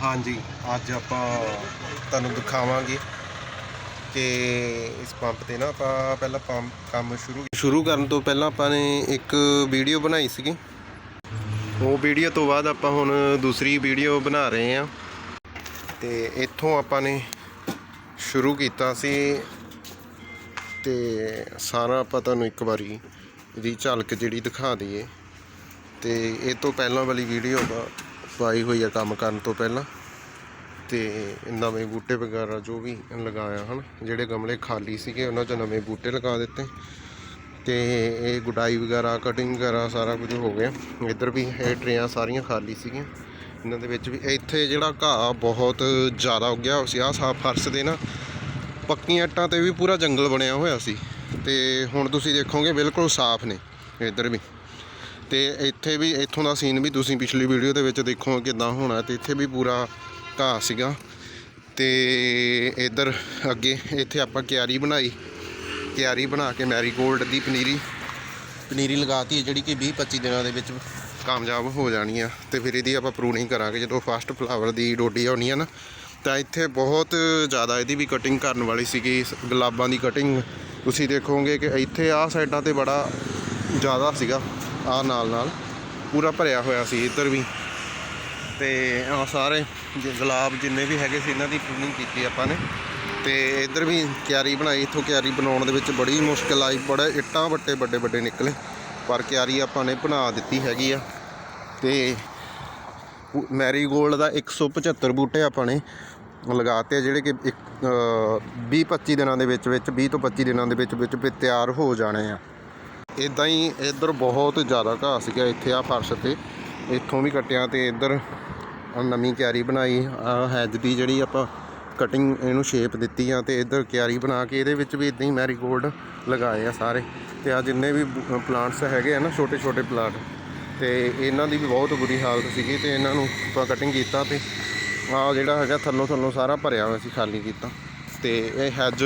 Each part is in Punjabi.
ਹਾਂਜੀ, ਅੱਜ ਆਪਾਂ ਤੁਹਾਨੂੰ ਦਿਖਾਵਾਂਗੇ ਕਿ ਇਸ ਪੰਪ ਤੇ ਨਾ ਆਪਾਂ ਪਹਿਲਾਂ ਪੰਪ ਕੰਮ ਸ਼ੁਰੂ ਸ਼ੁਰੂ ਕਰਨ ਤੋਂ ਪਹਿਲਾਂ ਆਪਾਂ ਨੇ ਇੱਕ ਵੀਡੀਓ ਬਣਾਈ ਸੀਗੀ। ਉਹ ਵੀਡੀਓ ਤੋਂ ਬਾਅਦ ਆਪਾਂ ਹੁਣ ਦੂਸਰੀ ਵੀਡੀਓ ਬਣਾ ਰਹੇ ਹਾਂ। ਤੇ ਇੱਥੋਂ ਆਪਾਂ ਨੇ ਸ਼ੁਰੂ ਕੀਤਾ ਸੀ। ਤੇ ਸਾਰਾ ਆਪਾਂ ਤੁਹਾਨੂੰ ਇੱਕ ਵਾਰੀ ਇਹਦੀ ਝਲਕ ਜਿਹੜੀ ਦਿਖਾ ਦਈਏ। ਤੇ ਇਹ ਤੋਂ ਪਹਿਲਾਂ ਵਾਲੀ ਵੀਡੀਓ ਦਾ ਪਾਈ ਹੋਈ ਆ ਕੰਮ ਕਰਨ ਤੋਂ ਪਹਿਲਾਂ। ਤੇ ਨਵੇਂ ਬੂਟੇ ਵਗੈਰਾ ਜੋ ਵੀ ਲਗਾਇਆ ਹਨ, ਜਿਹੜੇ ਗਮਲੇ ਖਾਲੀ ਸੀਗੇ, ਉਹਨਾਂ 'ਚ ਨਵੇਂ ਬੂਟੇ ਲਗਾ ਦਿੱਤੇ। ਤੇ ਇਹ ਗੁਡਾਈ ਵਗੈਰਾ ਕਟਿੰਗ ਵਗੈਰਾ ਸਾਰਾ ਕੁਝ ਹੋ ਗਿਆ। ਇੱਧਰ ਵੀ ਇਹ ਟਰੇਆਂ ਸਾਰੀਆਂ ਖਾਲੀ ਸੀਗੀਆਂ। ਇਹਨਾਂ ਦੇ ਵਿੱਚ ਵੀ ਇੱਥੇ ਜਿਹੜਾ ਘਾਹ ਬਹੁਤ ਜ਼ਿਆਦਾ ਉੱਗਿਆ ਹੋਇਆ ਸੀ, ਆਹ ਸਾਫ਼ ਫਰਸ਼ ਦੇ ਨਾ ਪੱਕੀਆਂ ਇੱਟਾਂ ਤੇ ਵੀ ਪੂਰਾ ਜੰਗਲ ਬਣਿਆ ਹੋਇਆ ਸੀ। ਤੇ ਹੁਣ ਤੁਸੀਂ ਦੇਖੋਗੇ, ਬਿਲਕੁਲ ਸਾਫ਼ ਨੇ। ਇੱਧਰ ਵੀ ਤੇ ਇੱਥੇ ਵੀ, ਇੱਥੋਂ ਦਾ ਸੀਨ ਵੀ ਤੁਸੀਂ ਪਿਛਲੀ ਵੀਡੀਓ ਦੇ ਵਿੱਚ ਦੇਖੋ ਕਿਦਾਂ ਹੋਣਾ ਤੇ ਇੱਥੇ ਵੀ ਪੂਰਾ ਘਾਹ ਸੀਗਾ। ਤੇ ਇੱਧਰ ਅੱਗੇ ਇੱਥੇ ਆਪਾਂ ਕਿਆਰੀ ਬਣਾਈ। ਕਿਆਰੀ ਬਣਾ ਕੇ ਮੈਰੀਗੋਲਡ ਦੀ ਪਨੀਰੀ ਪਨੀਰੀ ਲਗਾਤੀ ਜਿਹੜੀ ਕਿ 20 25 ਦਿਨਾਂ ਦੇ ਵਿੱਚ ਕਾਮਯਾਬ ਹੋ ਜਾਣੀ ਆ। ਤੇ ਫਿਰ ਇਹਦੀ ਆਪਾਂ ਪ੍ਰੂਨਿੰਗ ਕਰਾਂਗੇ, ਜਦੋਂ ਫਸਟ ਫਲਾਵਰ ਦੀ ਡੋਡੀ ਆਉਣੀ ਆ ਨਾ, ਤਾਂ ਇੱਥੇ ਬਹੁਤ ਜ਼ਿਆਦਾ ਇਹਦੀ ਵੀ ਕਟਿੰਗ ਕਰਨ ਵਾਲੀ ਸੀਗੀ ਇਸ ਗੁਲਾਬਾਂ ਦੀ ਕਟਿੰਗ ਤੁਸੀਂ ਦੇਖੋਗੇ ਕਿ ਇੱਥੇ ਆਹ ਸਾਈਡਾਂ ਤੇ ਬੜਾ ਜ਼ਿਆਦਾ ਸੀਗਾ। ਆ ਨਾਲ ਨਾਲ ਪੂਰਾ ਭਰਿਆ ਹੋਇਆ ਸੀ ਇੱਧਰ ਵੀ। ਤੇ ਆ ਸਾਰੇ ਜ- ਗੁਲਾਬ ਜਿੰਨੇ ਵੀ ਹੈਗੇ ਸੀ, ਇਹਨਾਂ ਦੀ ਪ੍ਰੂਨਿੰਗ ਕੀਤੀ ਆਪਾਂ ਨੇ। ਤੇ ਇੱਧਰ ਵੀ ਕਿਆਰੀ ਬਣਾਈ, ਇੱਥੋਂ ਕਿਆਰੀ ਬਣਾਉਣ ਦੇ ਵਿੱਚ ਬੜੀ ਮੁਸ਼ਕਲ ਆਈ, ਬੜੇ ਇੱਟਾਂ ਵੱਟੇ ਵੱਡੇ ਵੱਡੇ ਨਿਕਲੇ। ਪਰ ਕਿਆਰੀ ਆਪਾਂ ਨੇ ਬਣਾ ਦਿੱਤੀ ਹੈਗੀ ਆ। ਤੇ ਮੈਰੀਗੋਲਡ ਦਾ 175 ਬੂਟੇ ਆਪਾਂ ਨੇ ਲਗਾਤੇ ਆ, ਜਿਹੜੇ ਕਿ 20 25 ਦਿਨਾਂ ਦੇ ਵਿੱਚ ਵਿੱਚ 20 ਤੋਂ 25 ਦਿਨਾਂ ਦੇ ਵਿੱਚ ਵਿੱਚ ਤਿਆਰ ਹੋ ਜਾਣੇ ਆ। ਇਦਾਂ ਹੀ ਇੱਧਰ ਬਹੁਤ ਜ਼ਿਆਦਾ ਘਾਹ ਸੀਗਾ ਇੱਥੇ ਆ ਫਰਸ਼ ਤੇ। ਇੱਥੋਂ ਵੀ ਕੱਟਿਆ ਤੇ ਇੱਧਰ ਨਵੀਂ ਕਿਆਰੀ ਬਣਾਈ। ਆ ਹੈਜ ਦੀ ਜਿਹੜੀ ਆਪਾਂ ਕਟਿੰਗ ਇਹਨੂੰ ਸ਼ੇਪ ਦਿੱਤੀ ਆ ਤੇ ਇੱਧਰ ਕਿਆਰੀ ਬਣਾ ਕੇ ਇਹਦੇ ਵਿੱਚ ਵੀ ਇਦਾਂ ਹੀ ਮੈਰੀਗੋਲਡ ਲਗਾਏ ਆ ਸਾਰੇ। ਤੇ ਆ ਜਿੰਨੇ ਵੀ ਪਲਾਂਟਸ ਹੈਗੇ ਆ ਨਾ ਛੋਟੇ ਛੋਟੇ ਪਲਾਂਟ ਤੇ ਇਹਨਾਂ ਦੀ ਵੀ ਬਹੁਤ ਬੁਰੀ ਹਾਲਤ ਸੀਗੀ ਤੇ ਇਹਨਾਂ ਨੂੰ ਆਪਾਂ ਕਟਿੰਗ ਕੀਤਾ ਤੇ ਆ ਜਿਹੜਾ ਹੈਗਾ ਥੱਲੋਂ ਥੱਲੋਂ ਸਾਰਾ ਭਰਿਆ ਹੋਇਆ ਸੀ, ਖਾਲੀ ਕੀਤਾ। ਤੇ ਇਹ ਹੈਜ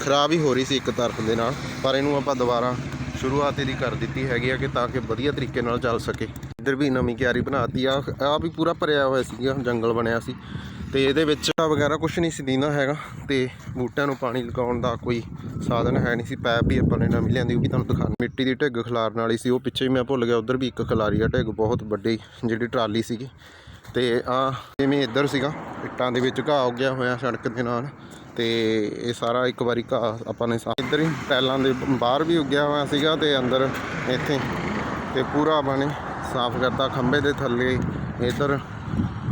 ਖਰਾਬ ਹੀ ਹੋ ਰਹੀ ਸੀ ਇੱਕ ਤਰਫ ਦੇ ਨਾਲ, ਪਰ ਇਹਨੂੰ ਆਪਾਂ ਦੁਬਾਰਾ ਸ਼ੁਰੂਆਤ ਇਹਦੀ ਕਰ ਦਿੱਤੀ ਹੈਗੀ ਆ ਕਿ ਤਾਂ ਕਿ ਵਧੀਆ ਤਰੀਕੇ ਨਾਲ ਚੱਲ ਸਕੇ। ਇੱਧਰ ਵੀ ਨਵੀਂ ਕਿਆਰੀ ਬਣਾਤੀ ਆ। ਆ ਵੀ ਪੂਰਾ ਭਰਿਆ ਹੋਇਆ ਸੀਗਾ, ਜੰਗਲ ਬਣਿਆ ਸੀ। ਤੇ ਇਹਦੇ ਵਿੱਚ ਵਗੈਰਾ ਕੁਝ ਨਹੀਂ ਸੀ ਦੀਨਾ ਹੈਗਾ। ਤੇ ਬੂਟਿਆਂ ਨੂੰ ਪਾਣੀ ਲਗਾਉਣ ਦਾ ਕੋਈ ਸਾਧਨ ਹੈ ਨਹੀਂ ਸੀ। ਪੈਪ ਵੀ ਆਪਾਂ ਨੇ ਨਵੀਂ ਲਿਆਂਦੀ, ਉਹ ਵੀ ਤੁਹਾਨੂੰ ਦਿਖਾਉਂ ਮਿੱਟੀ ਦੀ ਢਿੱਗ ਖਿਲਾਰਨ ਵਾਲੀ ਸੀ। ਉਹ ਪਿੱਛੇ ਹੀ ਮੈਂ ਭੁੱਲ ਗਿਆ, ਉਧਰ ਵੀ ਇੱਕ ਖਿਲਾਰੀ ਆ ਢਿੱਗ ਬਹੁਤ ਵੱਡੀ, ਜਿਹੜੀ ਟਰਾਲੀ ਸੀਗੀ। ਤੇ ਆ ਜਿਵੇਂ ਇੱਧਰ ਸੀਗਾ। ਇੱਟਾਂ ਦੇ ਵਿੱਚ ਘਾਹ ਉੱਗਿਆ ਹੋਇਆ ਸੜਕ ਦੇ ਨਾਲ। ਤੇ ਇਹ ਸਾਰਾ ਇੱਕ ਵਾਰੀ ਘਾਹ ਆਪਾਂ ਨੇ ਸਾ- ਇੱਧਰ ਹੀ ਟੈਲਾਂ ਦੇ ਬਾਹਰ ਵੀ ਉੱਗਿਆ ਹੋਇਆ ਸੀਗਾ ਤੇ ਅੰਦਰ ਇੱਥੇ, ਤੇ ਪੂਰਾ ਆਪਾਂ ਨੇ ਸਾਫ਼ ਕਰਤਾ ਖੰਭੇ ਦੇ ਥੱਲੇ ਇੱਧਰ।